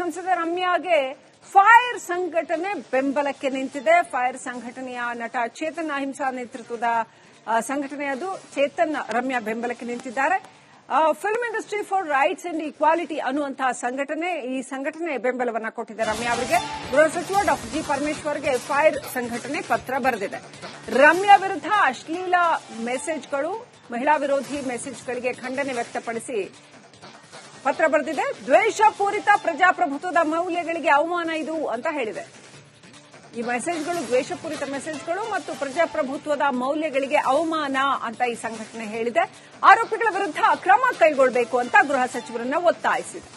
ಸಂಸದ ರಮ್ಯಾಗೆ ಫೈರ್ ಸಂಘಟನೆ ಬೆಂಬಲಕ್ಕೆ ನಿಂತಿದೆ. ಫೈರ್ ಸಂಘಟನೆಯ ನಟ ಚೇತನ್ ಅಹಿಂಸಾ ನೇತೃತ್ವದ ಸಂಘಟನೆ ಅದು. ಚೇತನ್ ರಮ್ಯಾ ಬೆಂಬಲಕ್ಕೆ ನಿಂತಿದ್ದಾರೆ. Film industry for rights and equality ಅನ್ನುವಂತಹ ಸಂಘಟನೆ, ಈ ಸಂಘಟನೆ ಬೆಂಬಲವನ್ನ ಕೊಟ್ಟಿದೆ ರಮ್ಯಾ ಅವರಿಗೆ. ಗೃಹ ಸಚಿವ ಡಾಕ್ಟರ್ ಜಿ ಪರಮೇಶ್ವರ್ಗೆ ಫೈರ್ ಸಂಘಟನೆ ಪತ್ರ ಬರೆದಿದೆ. ರಮ್ಯಾ ವಿರುದ್ಧ ಅಶ್ಲೀಲ ಮೆಸೇಜ್ಗಳು ಮಹಿಳಾ ವಿರೋಧಿ ಮೆಸೇಜ್ಗಳಿಗೆ ಖಂಡನೆ ವ್ಯಕ್ತಪಡಿಸಿ ಪತ್ರ ಬರೆದಿದೆ. ದ್ವೇಷಪೂರಿತ ಪ್ರಜಾಪ್ರಭುತ್ವದ ಮೌಲ್ಯಗಳಿಗೆ ಅವಮಾನ ಇದು ಅಂತ ಹೇಳಿದೆ. ಈ ಮೆಸೇಜ್ಗಳು ದ್ವೇಷಪೂರಿತ ಮೆಸೇಜ್ಗಳು ಮತ್ತು ಪ್ರಜಾಪ್ರಭುತ್ವದ ಮೌಲ್ಯಗಳಿಗೆ ಅವಮಾನ ಅಂತ ಈ ಸಂಘಟನೆ ಹೇಳಿದೆ. ಆರೋಪಿಗಳ ವಿರುದ್ಧ ಕ್ರಮ ಕೈಗೊಳ್ಳಬೇಕು ಅಂತ ಗೃಹ ಸಚಿವರನ್ನ ಒತ್ತಾಯಿಸಿದೆ.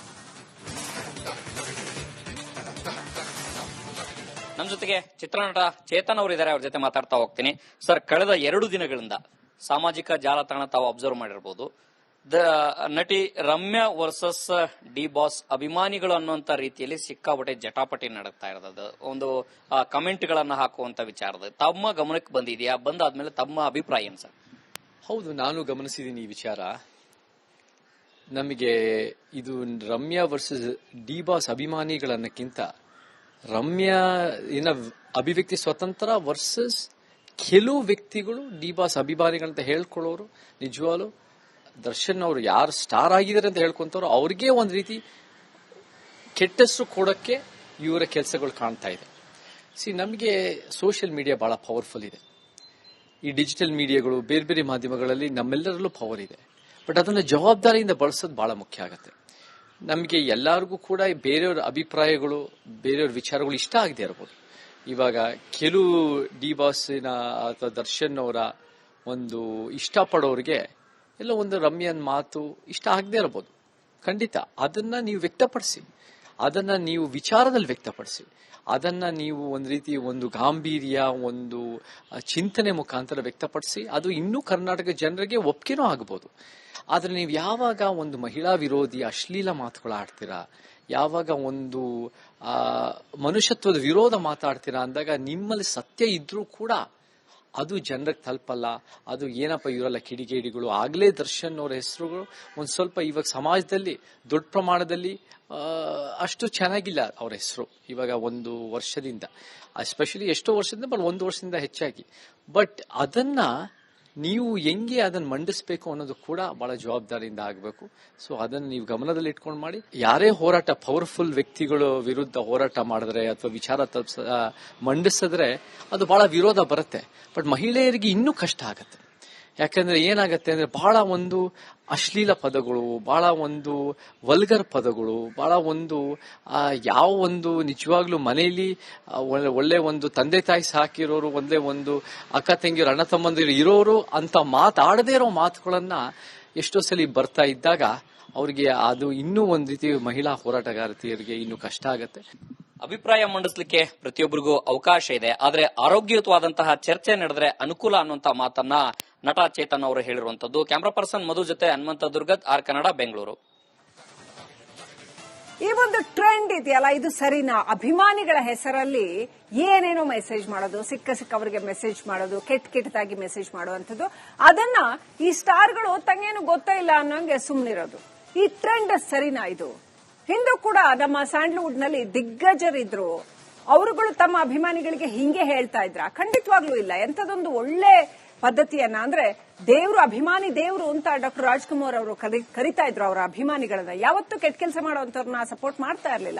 ನಮ್ಮ ಜೊತೆಗೆ ಚಿತ್ರನಟ ಚೇತನ್ ಅವರು ಇದ್ದಾರೆ ಅವ್ರ ಜೊತೆ ಮಾತಾಡ್ತಾ ಹೋಗ್ತೀನಿ. ಸರ್, ಕಳೆದ ಎರಡು ದಿನಗಳಿಂದ ಸಾಮಾಜಿಕ ಜಾಲತಾಣ ತಾವು ಅಬ್ಸರ್ವ್ ಮಾಡಿರ್ಬೋದು. ದ ನಟಿ ರಮ್ಯಾ ವರ್ಸಸ್ ಡಿ ಬಾಸ್ ಅಭಿಮಾನಿಗಳು ಅನ್ನುವಂತ ರೀತಿಯಲ್ಲಿ ಸಿಕ್ಕಾಪಟ್ಟೆ ಜಟಾಪಟಿ ನಡೆಸ್ತಾ ಇರೋದು ಒಂದು ಕಮೆಂಟ್ ಗಳನ್ನ ಹಾಕುವಂತ ವಿಚಾರದ ತಮ್ಮ ಗಮನಕ್ಕೆ ಬಂದಿದೆಯಾ? ಬಂದಾದ್ಮೇಲೆ ತಮ್ಮ ಅಭಿಪ್ರಾಯ ಸರ್? ಹೌದು, ನಾನು ಗಮನಿಸಿದ್ದೀನಿ ಈ ವಿಚಾರ. ನಮಗೆ ಇದು ರಮ್ಯಾ ವರ್ಸಸ್ ಡಿ ಬಾಸ್ ಅಭಿಮಾನಿಗಳನ್ನಕ್ಕಿಂತ ರಮ್ಯಾ ಏನ ಅಭಿವ್ಯಕ್ತಿ ಸ್ವತಂತ್ರ ವರ್ಸಸ್ ಕೆಲವು ವ್ಯಕ್ತಿಗಳು ಡಿ ಬಾಸ್ ಅಭಿಮಾನಿಗಳಂತ ಹೇಳ್ಕೊಳ್ಳೋರು, ನಿಜವಾಗ್ಲು ದರ್ಶನ್ ಅವರು ಯಾರು ಸ್ಟಾರ್ ಆಗಿದ್ದಾರೆ ಅಂತ ಹೇಳ್ಕೊಂತವ್ರು, ಅವ್ರಿಗೆ ಒಂದ್ ರೀತಿ ಕೆಟ್ಟಷ್ಟು ಕೊಡಕ್ಕೆ ಇವರ ಕೆಲಸಗಳು ಕಾಣ್ತಾ ಇದೆ. ಸಿ ನಮಗೆ ಸೋಷಿಯಲ್ ಮೀಡಿಯಾ ಬಹಳ ಪವರ್ಫುಲ್ ಇದೆ. ಈ ಡಿಜಿಟಲ್ ಮೀಡಿಯಾಗಳು ಬೇರೆ ಬೇರೆ ಮಾಧ್ಯಮಗಳಲ್ಲಿ ನಮ್ಮೆಲ್ಲರಲ್ಲೂ ಪವರ್ ಇದೆ. ಬಟ್ ಅದನ್ನ ಜವಾಬ್ದಾರಿಯಿಂದ ಬಳಸೋದು ಬಹಳ ಮುಖ್ಯ ಆಗುತ್ತೆ. ನಮಗೆ ಎಲ್ಲರಿಗೂ ಕೂಡ ಬೇರೆಯವ್ರ ಅಭಿಪ್ರಾಯಗಳು, ಬೇರೆಯವ್ರ ವಿಚಾರಗಳು ಇಷ್ಟ ಆಗದೆ ಇರಬಹುದು ಇವಾಗ ಕೆಲವು ಡಿ ಬಾಸಿನ ಅಥವಾ ದರ್ಶನ್ ಅವರ ಒಂದು ಇಷ್ಟಪಡೋರಿಗೆ ಎಲ್ಲ ಒಂದು ರಮ್ಯನ್ ಮಾತು, ಇಷ್ಟ ಆಗದೆ ಇರಬಹುದು ಖಂಡಿತ. ಅದನ್ನ ನೀವು ವ್ಯಕ್ತಪಡಿಸಿ. ಅದನ್ನ ನೀವು ವಿಚಾರದಲ್ಲಿ ವ್ಯಕ್ತಪಡಿಸಿ. ಅದನ್ನ ನೀವು ಒಂದು ರೀತಿ ಒಂದು ಗಾಂಭೀರ್ಯ, ಒಂದು ಚಿಂತನೆ ಮುಖಾಂತರ ವ್ಯಕ್ತಪಡಿಸಿ. ಅದು ಇನ್ನೂ ಕರ್ನಾಟಕ ಜನರಿಗೆ ಒಪ್ಪಿಗೆನೂ ಆಗಬಹುದು ಆದರೆ ನೀವು ಯಾವಾಗ ಒಂದು ಮಹಿಳಾ ವಿರೋಧಿ ಅಶ್ಲೀಲ ಮಾತುಗಳು ಆಡ್ತೀರಾ, ಯಾವಾಗ ಒಂದು ಮನುಷ್ಯತ್ವದ ವಿರೋಧ ಮಾತಾಡ್ತೀರಾ ಅಂದಾಗ ನಿಮ್ಮಲ್ಲಿ ಸತ್ಯ ಇದ್ರೂ ಕೂಡ ಅದು ಜನರಿಗೆ ತಲುಪಲ್ಲ, ಅದು ಏನಪ್ಪ ಇವರೆಲ್ಲ ಕಿಡಿಗೇಡಿಗಳು, ಆಗ್ಲೇ ದರ್ಶನ್ ಅವರ ಹೆಸರುಗಳು ಒಂದ್ ಸ್ವಲ್ಪ ಇವಾಗ ಸಮಾಜದಲ್ಲಿ, ದೊಡ್ಡ ಪ್ರಮಾಣದಲ್ಲಿ ಅಷ್ಟು ಚೆನ್ನಾಗಿಲ್ಲ ಅವ್ರ ಹೆಸರು ಇವಾಗ ಒಂದು ವರ್ಷದಿಂದ. ಎಸ್ಪೆಷಲಿ ಎಷ್ಟೋ ವರ್ಷದಿಂದ ಬಟ್ ಒಂದು ವರ್ಷದಿಂದ ಹೆಚ್ಚಾಗಿ. ಬಟ್ ಅದನ್ನ ನೀವು ಹೆಂಗೆ ಅದನ್ನ ಮಂಡಿಸ್ಬೇಕು ಅನ್ನೋದು ಕೂಡ ಬಹಳ ಜವಾಬ್ದಾರಿಯಿಂದ ಆಗಬೇಕು. ಸೊ ಅದನ್ನ ನೀವು ಗಮನದಲ್ಲಿ ಇಟ್ಕೊಂಡು ಮಾಡಿ. ಯಾರೇ ಹೋರಾಟ ಪವರ್ಫುಲ್ ವ್ಯಕ್ತಿಗಳು ವಿರುದ್ಧ ಹೋರಾಟ ಮಾಡಿದ್ರೆ ಅಥವಾ ವಿಚಾರ ತಪ್ಪ ಮಂಡಿಸಿದ್ರೆ ಅದು ಬಹಳ ವಿರೋಧ ಬರುತ್ತೆ. ಬಟ್ ಮಹಿಳೆಯರಿಗೆ ಇನ್ನೂ ಕಷ್ಟ ಆಗತ್ತೆ. ಯಾಕಂದ್ರೆ ಏನಾಗತ್ತೆ ಅಂದ್ರೆ ಬಹಳ ಒಂದು ಅಶ್ಲೀಲ ಪದಗಳು, ಬಹಳ ಒಂದು ವಲ್ಗರ್ ಪದಗಳು, ಬಹಳ ಒಂದು ಯಾವ ಒಂದು ನಿಜವಾಗ್ಲೂ ಮನೆಯಲ್ಲಿ ಒಳ್ಳೆ- ಒಂದು ತಂದೆ ತಾಯಿ ಸಾಕಿರೋರು ಒಂದೇ ಒಂದು ಅಕ್ಕ ತಂಗಿಯರು, ಅಣ್ಣ ತಮ್ಮಂದಿರು ಇರೋರು ಅಂತ ಮಾತಾಡದೇ ಇರೋ ಮಾತುಗಳನ್ನ ಎಷ್ಟೋ ಸಲ ಬರ್ತಾ ಇದ್ದಾಗ ಅವ್ರಿಗೆ ಅದು ಇನ್ನೂ ಒಂದ್ ರೀತಿ ಮಹಿಳಾ ಹೋರಾಟಗಾರತಿಯರಿಗೆ ಇನ್ನೂ ಕಷ್ಟ ಆಗತ್ತೆ. ಅಭಿಪ್ರಾಯ ಮಂಡಿಸ್ಲಿಕ್ಕೆ ಪ್ರತಿಯೊಬ್ಬರಿಗೂ ಅವಕಾಶ ಇದೆ. ಆದ್ರೆ ಆರೋಗ್ಯಯುತವಾದಂತಹ ಚರ್ಚೆ ನಡೆದ್ರೆ ಅನುಕೂಲ ಅನ್ನುವಂತ ಮಾತನ್ನ ನಟ ಚೇತನ್ ಅವರು ಹೇಳಿರುವಂತದ್ದು. ಕ್ಯಾಮ್ರಾ ಪರ್ಸನ್ ಮಧು ಜೊತೆ ಹನುಮಂತ ದುರ್ಗತ್ ಆರ್ ಕನ್ನಡ, ಬೆಂಗಳೂರು. ಈ ಒಂದು ಟ್ರೆಂಡ್ ಇದೆಯಲ್ಲ, ಇದು ಸರಿನಾ? ಅಭಿಮಾನಿಗಳ ಹೆಸರಲ್ಲಿ ಏನೇನೋ ಮೆಸೇಜ್ ಮಾಡೋದು, ಸಿಕ್ಕ ಸಿಕ್ಕವರಿಗೆ ಮೆಸೇಜ್ ಮಾಡೋದು, ಕೆಟ್ಟ ಕೆಟ್ಟದಾಗಿ ಮೆಸೇಜ್ ಮಾಡುವಂಥದ್ದು. ಅದನ್ನ ಈ ಸ್ಟಾರ್ಗಳು ತಂಗೇನು ಗೊತ್ತೇ ಇಲ್ಲ ಅನ್ನೋಂಗೆ ಸುಮ್ಮನಿರೋದು ಈ ಟ್ರೆಂಡ್ ಸರಿನಾ ಇದು? ಹಿಂದೂ ಕೂಡ ನಮ್ಮ ಸ್ಯಾಂಡಲ್ವುಡ್ನಲ್ಲಿ ದಿಗ್ಗಜರಿದ್ರು. ಅವರುಗಳು ತಮ್ಮ ಅಭಿಮಾನಿಗಳಿಗೆ ಹಿಂಗೆ ಹೇಳ್ತಾ ಇದ್ರ. ಖಂಡಿತವಾಗ್ಲೂ ಇಲ್ಲ. ಎಂಥದೊಂದು ಒಳ್ಳೆ ಪದ್ಧತಿಯನ್ನ ಅಂದ್ರೆ ದೇವರು ಅಭಿಮಾನಿ ದೇವರು ಅಂತ ಡಾಕ್ಟರ್ ರಾಜ್ಕುಮಾರ್ ಅವರು ಕರಿ- ಕರಿತಾ ಇದ್ರು ಅವರ ಅಭಿಮಾನಿಗಳನ್ನ. ಯಾವತ್ತೂ ಕೆಟ್ಟ ಕೆಲಸ ಮಾಡುವಂತವ್ರನ್ನ ಸಪೋರ್ಟ್ ಮಾಡ್ತಾ ಇರಲಿಲ್ಲ.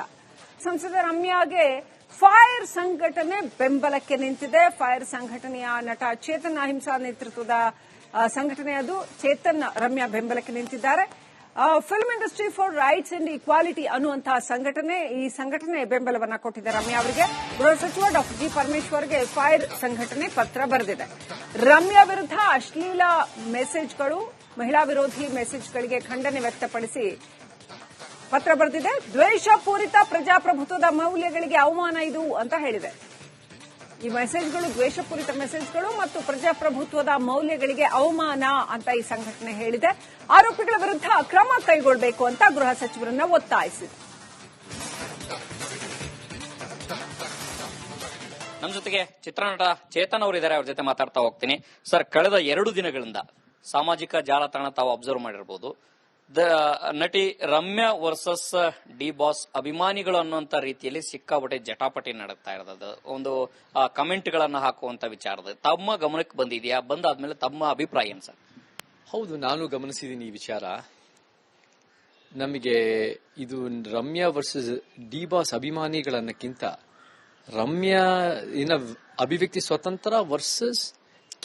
ಸಂಸದ ರಮ್ಯಾಗೆ ಫೈರ್ ಸಂಘಟನೆ ಬೆಂಬಲಕ್ಕೆ ನಿಂತಿದೆ. ಫೈರ್ ಸಂಘಟನೆಯ ನಟ ಚೇತನ್ ಅಹಿಂಸಾ ನೇತೃತ್ವದ ಸಂಘಟನೆ ಅದು. ಚೇತನ್ ರಮ್ಯಾ ಬೆಂಬಲಕ್ಕೆ ನಿಂತಿದ್ದಾರೆ. Film industry for rights and equality ಅನ್ನುವಂತಹ ಸಂಘಟನೆ, ಈ ಸಂಘಟನೆ ಬೆಂಬಲವನ್ನ ಕೊಟ್ಟಿದೆ ರಮ್ಯಾ ಅವರಿಗೆ. ಗೃಹ ಸಚಿವ ಡಾಕ್ಟರ್ ಜಿ ಪರಮೇಶ್ವರ್ಗೆ ಫೈರ್ ಸಂಘಟನೆ ಪತ್ರ ಬರೆದಿದೆ. ರಮ್ಯಾ ವಿರುದ್ಧ ಅಶ್ಲೀಲ ಮೆಸೇಜ್ಗಳು, ಮಹಿಳಾ ವಿರೋಧಿ ಮೆಸೇಜ್ಗಳಿಗೆ ಖಂಡನೆ ವ್ಯಕ್ತಪಡಿಸಿ ಪತ್ರ ಬರೆದಿದೆ. ದ್ವೇಷ ಪೂರಿತ ಪ್ರಜಾಪ್ರಭುತ್ವದ ಮೌಲ್ಯಗಳಿಗೆ ಅವಮಾನ ಇದು ಅಂತ ಹೇಳಿದೆ. ಈ ಮೆಸೇಜ್ಗಳು ದ್ವೇಷಪೂರಿತ ಮೆಸೇಜ್ಗಳು ಮತ್ತು ಪ್ರಜಾಪ್ರಭುತ್ವದ ಮೌಲ್ಯಗಳಿಗೆ ಅವಮಾನ ಅಂತ ಈ ಸಂಘಟನೆ ಹೇಳಿದೆ. ಆರೋಪಿಗಳ ವಿರುದ್ಧ ಕ್ರಮ ಕೈಗೊಳ್ಳಬೇಕು ಅಂತ ಗೃಹ ಸಚಿವರನ್ನ ಒತ್ತಾಯಿಸಿದೆ. ನಮ್ಮ ಜೊತೆಗೆ ಚಿತ್ರನಟ ಚೇತನ್ ಅವರು ಇದ್ದಾರೆ ಅವ್ರ ಜೊತೆ ಮಾತಾಡ್ತಾ ಹೋಗ್ತೀನಿ. ಸರ್, ಕಳೆದ ಎರಡು ದಿನಗಳಿಂದ ಸಾಮಾಜಿಕ ಜಾಲತಾಣ ತಾವು ಅಬ್ಸರ್ವ್ ಮಾಡಿರ್ಬೋದು. ದ ನಟಿ ರಮ್ಯಾ ವರ್ಸಸ್ ಡಿ ಬಾಸ್ ಅಭಿಮಾನಿಗಳು ಅನ್ನುವಂತ ರೀತಿಯಲ್ಲಿ ಸಿಕ್ಕಾಪಟ್ಟೆ ಜಟಾಪಟಿ ನಡೀತಾ ಇರೋದು ಒಂದು ಕಮೆಂಟ್ ಗಳನ್ನ ಹಾಕುವಂತ ವಿಚಾರದ ತಮ್ಮ ಗಮನಕ್ಕೆ ಬಂದಿದೆಯಾ? ಬಂದಾದ್ಮೇಲೆ ತಮ್ಮ ಅಭಿಪ್ರಾಯ ಏನ್ ಸರ್? ಹೌದು, ನಾನು ಗಮನಿಸಿದ್ದೀನಿ ಈ ವಿಚಾರ. ನಮಗೆ ಇದು ರಮ್ಯಾ ವರ್ಸಸ್ ಡಿ ಬಾಸ್ ಅಭಿಮಾನಿಗಳನ್ನಕ್ಕಿಂತ ರಮ್ಯಾ ಇನ್ನ ಅಭಿವ್ಯಕ್ತಿ ಸ್ವತಂತ್ರ ವರ್ಸಸ್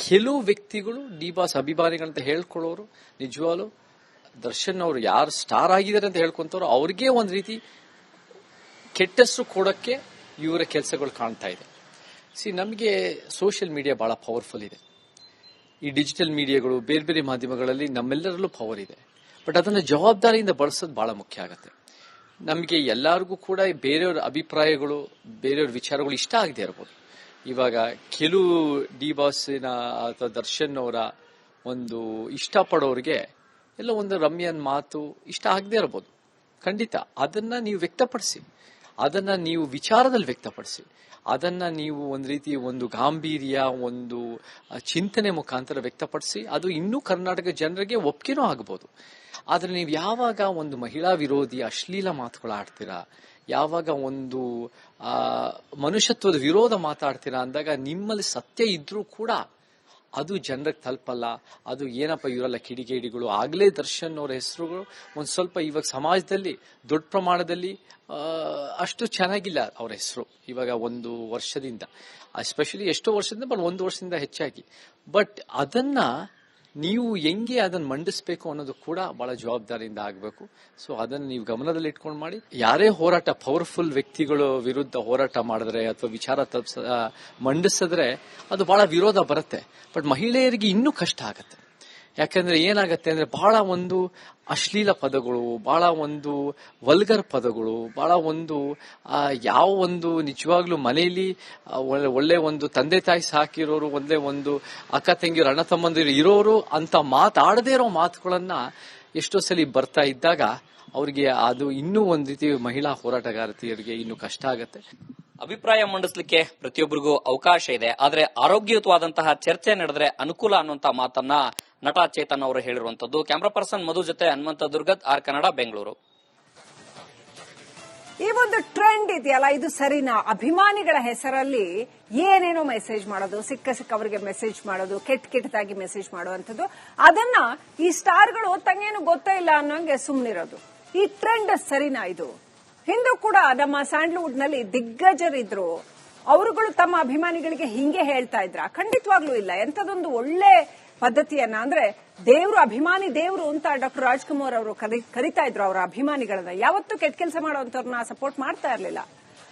ಕೆಲವು ವ್ಯಕ್ತಿಗಳು ಡಿ ಬಾಸ್ ಅಭಿಮಾನಿಗಳಂತ ಹೇಳ್ಕೊಳ್ಳೋರು, ನಿಜವಾಗ್ಲು ದರ್ಶನ್ ಅವರು ಯಾರು ಸ್ಟಾರ್ ಆಗಿದ್ದಾರೆ ಅಂತ ಹೇಳ್ಕೊಂತವ್ರು, ಅವ್ರಿಗೆ ಒಂದ್ ರೀತಿ ಕೆಟ್ಟಷ್ಟು ಕೊಡಕ್ಕೆ ಇವರ ಕೆಲಸಗಳು ಕಾಣ್ತಾ ಇದೆ. ಸಿ ನಮಗೆ ಸೋಷಿಯಲ್ ಮೀಡಿಯಾ ಬಹಳ ಪವರ್ಫುಲ್ ಇದೆ. ಈ ಡಿಜಿಟಲ್ ಮೀಡಿಯಾಗಳು ಬೇರೆ ಬೇರೆ ಮಾಧ್ಯಮಗಳಲ್ಲಿ ನಮ್ಮೆಲ್ಲರಲ್ಲೂ ಪವರ್ ಇದೆ. ಬಟ್ ಅದನ್ನು ಜವಾಬ್ದಾರಿಯಿಂದ ಬಳಸೋದು ಬಹಳ ಮುಖ್ಯ ಆಗುತ್ತೆ. ನಮಗೆ ಎಲ್ಲರಿಗೂ ಕೂಡ ಬೇರೆಯವ್ರ ಅಭಿಪ್ರಾಯಗಳು, ಬೇರೆಯವ್ರ ವಿಚಾರಗಳು ಇಷ್ಟ ಆಗದೆ ಇರ್ಬೋದು. ಇವಾಗ ಕೆಲವು ಡಿ ಬಾಸಿನ ಅಥವಾ ದರ್ಶನ್ ಅವರ ಒಂದು ಇಷ್ಟಪಡೋರಿಗೆ ಎಲ್ಲ ಒಂದು ರಮ್ಯನ್ ಮಾತು ಇಷ್ಟ ಆಗದೆ ಇರ್ಬೋದು. ಖಂಡಿತ. ಅದನ್ನ ನೀವು ವ್ಯಕ್ತಪಡಿಸಿ. ಅದನ್ನ ನೀವು ವಿಚಾರದಲ್ಲಿ ವ್ಯಕ್ತಪಡಿಸಿ. ಅದನ್ನ ನೀವು ಒಂದು ರೀತಿ ಒಂದು ಗಾಂಭೀರ್ಯ, ಒಂದು ಚಿಂತನೆ ಮುಖಾಂತರ ವ್ಯಕ್ತಪಡಿಸಿ, ಅದು ಇನ್ನೂ ಕರ್ನಾಟಕ ಜನರಿಗೆ ಒಪ್ಪಿಗೆನೂ ಆಗ್ಬೋದು. ಆದ್ರೆ ನೀವು ಯಾವಾಗ ಒಂದು ಮಹಿಳಾ ವಿರೋಧಿ ಅಶ್ಲೀಲ ಮಾತುಗಳು ಆಡ್ತೀರಾ, ಯಾವಾಗ ಒಂದು ಮನುಷ್ಯತ್ವದ ವಿರೋಧ ಮಾತಾಡ್ತೀರಾ ಅಂದಾಗ ನಿಮ್ಮಲ್ಲಿ ಸತ್ಯ ಇದ್ರೂ ಕೂಡ ಅದು ಜನರಿಗೆ ತಲುಪಲ್ಲ. ಅದು ಏನಪ್ಪ ಇವರೆಲ್ಲ ಕಿಡಿಗೇಡಿಗಳು? ಆಗ್ಲೇ ದರ್ಶನ್ ಅವರ ಹೆಸರುಗಳು ಒಂದು ಸ್ವಲ್ಪ ಇವಾಗ ಸಮಾಜದಲ್ಲಿ, ದೊಡ್ಡ ಪ್ರಮಾಣದಲ್ಲಿ ಅಷ್ಟು ಚೆನ್ನಾಗಿಲ್ಲ ಅವರ ಹೆಸರು ಇವಾಗ ಒಂದು ವರ್ಷದಿಂದ. ಎಸ್ಪೆಷಲಿ ಎಷ್ಟೋ ವರ್ಷದಿಂದ ಬಟ್ ಒಂದು ವರ್ಷದಿಂದ ಹೆಚ್ಚಾಗಿ. ಬಟ್ ಅದನ್ನ ನೀವು ಹೆಂಗೆ ಅದನ್ನ ಮಂಡಿಸ್ಬೇಕು ಅನ್ನೋದು ಕೂಡ ಬಹಳ ಜವಾಬ್ದಾರಿಯಿಂದ ಆಗಬೇಕು. ಸೊ ಅದನ್ನ ನೀವು ಗಮನದಲ್ಲಿ ಇಟ್ಕೊಂಡು ಮಾಡಿ. ಯಾರೇ ಹೋರಾಟ ಪವರ್ಫುಲ್ ವ್ಯಕ್ತಿಗಳು ವಿರುದ್ಧ ಹೋರಾಟ ಮಾಡಿದ್ರೆ ಅಥವಾ ವಿಚಾರ ತಪ್ಪ ಮಂಡಿಸಿದ್ರೆ ಅದು ಬಹಳ ವಿರೋಧ ಬರುತ್ತೆ. ಬಟ್ ಮಹಿಳೆಯರಿಗೆ ಇನ್ನೂ ಕಷ್ಟ ಆಗತ್ತೆ. ಯಾಕಂದ್ರೆ ಏನಾಗತ್ತೆ ಅಂದ್ರೆ ಬಹಳ ಒಂದು ಅಶ್ಲೀಲ ಪದಗಳು, ಬಹಳ ಒಂದು ವಲ್ಗರ್ ಪದಗಳು, ಬಹಳ ಒಂದು ಯಾವ ಒಂದು ನಿಜವಾಗ್ಲೂ ಮನೆಯಲ್ಲಿ ಒಳ್ಳೆ- ಒಳ್ಳೆ ಒಂದು ತಂದೆ ತಾಯಿ ಸಾಕಿರೋರು ಒಂದೇ ಒಂದು ಅಕ್ಕ ತಂಗಿರು ಅಣ್ಣ ತಮ್ಮಂದಿರು ಇರೋರು ಅಂತ ಮಾತಾಡದೇ ಇರೋ ಮಾತುಗಳನ್ನ ಎಷ್ಟೋ ಸಲ ಬರ್ತಾ ಇದ್ದಾಗ ಅವ್ರಿಗೆ ಅದು ಇನ್ನೂ ಒಂದ್ ರೀತಿ ಮಹಿಳಾ ಹೋರಾಟಗಾರತಿಯರಿಗೆ ಇನ್ನೂ ಕಷ್ಟ ಆಗತ್ತೆ. ಅಭಿಪ್ರಾಯ ಮಂಡಿಸ್ಲಿಕ್ಕೆ ಪ್ರತಿಯೊಬ್ಬರಿಗೂ ಅವಕಾಶ ಇದೆ. ಆದ್ರೆ ಆರೋಗ್ಯಯುತವಾದಂತಹ ಚರ್ಚೆ ನಡೆದ್ರೆ ಅನುಕೂಲ ಅನ್ನುವಂತ ಮಾತನ್ನ ನಟ ಚೇತನ್ ಅವರು ಹೇಳಿರುವಂತದ್ದು ಕ್ಯಾಮ್ರಾ ಪರ್ಸನ್ ಮಧು ಜೊತೆ ಹನುಮಂತ ದುರ್ಗದ್ ಆರ್ ಕನ್ನಡ, ಬೆಂಗಳೂರು. ಈ ಒಂದು ಟ್ರೆಂಡ್ ಇದೆಯಲ್ಲ, ಇದು ಸರಿನಾ? ಅಭಿಮಾನಿಗಳ ಹೆಸರಲ್ಲಿ ಏನೇನೋ ಮೆಸೇಜ್ ಮಾಡೋದು, ಸಿಕ್ಕ ಸಿಕ್ಕ ಅವರಿಗೆ ಮೆಸೇಜ್ ಮಾಡೋದು, ಕೆಟ್ಟ ಕೆಟ್ಟದಾಗಿ ಮೆಸೇಜ್ ಮಾಡುವಂಥದ್ದು. ಅದನ್ನ ಈ ಸ್ಟಾರ್ಗಳು ತಂಗೇನು ಗೊತ್ತೇ ಇಲ್ಲ ಅನ್ನೋಂಗೆ ಸುಮ್ಮನಿರೋದು ಈ ಟ್ರೆಂಡ್ ಸರಿನಾ ಇದು? ಹಿಂದೂ ಕೂಡ ನಮ್ಮ ಸ್ಯಾಂಡ್ಲ್ವುಡ್ನಲ್ಲಿ ದಿಗ್ಗಜರಿದ್ರು. ಅವರುಗಳು ತಮ್ಮ ಅಭಿಮಾನಿಗಳಿಗೆ ಹಿಂಗೆ ಹೇಳ್ತಾ ಇದ್ರ. ಖಂಡಿತವಾಗ್ಲೂ ಇಲ್ಲ. ಎಂತದೊಂದು ಒಳ್ಳೆ ಪದ್ಧತಿಯನ್ನ ಅಂದ್ರೆ ದೇವ್ರು ಅಭಿಮಾನಿ ದೇವ್ರು ಅಂತ ಡಾಕ್ಟರ್ ರಾಜ್ಕುಮಾರ್ ಅವರು ಕರಿ- ಕರಿತಾ ಇದ್ರು ಅವರ ಅಭಿಮಾನಿಗಳನ್ನ. ಯಾವತ್ತೂ ಕೆಟ್ಟ ಕೆಲಸ ಮಾಡುವಂತವ್ರನ್ನ ಸಪೋರ್ಟ್ ಮಾಡ್ತಾ ಇರ್ಲಿಲ್ಲ.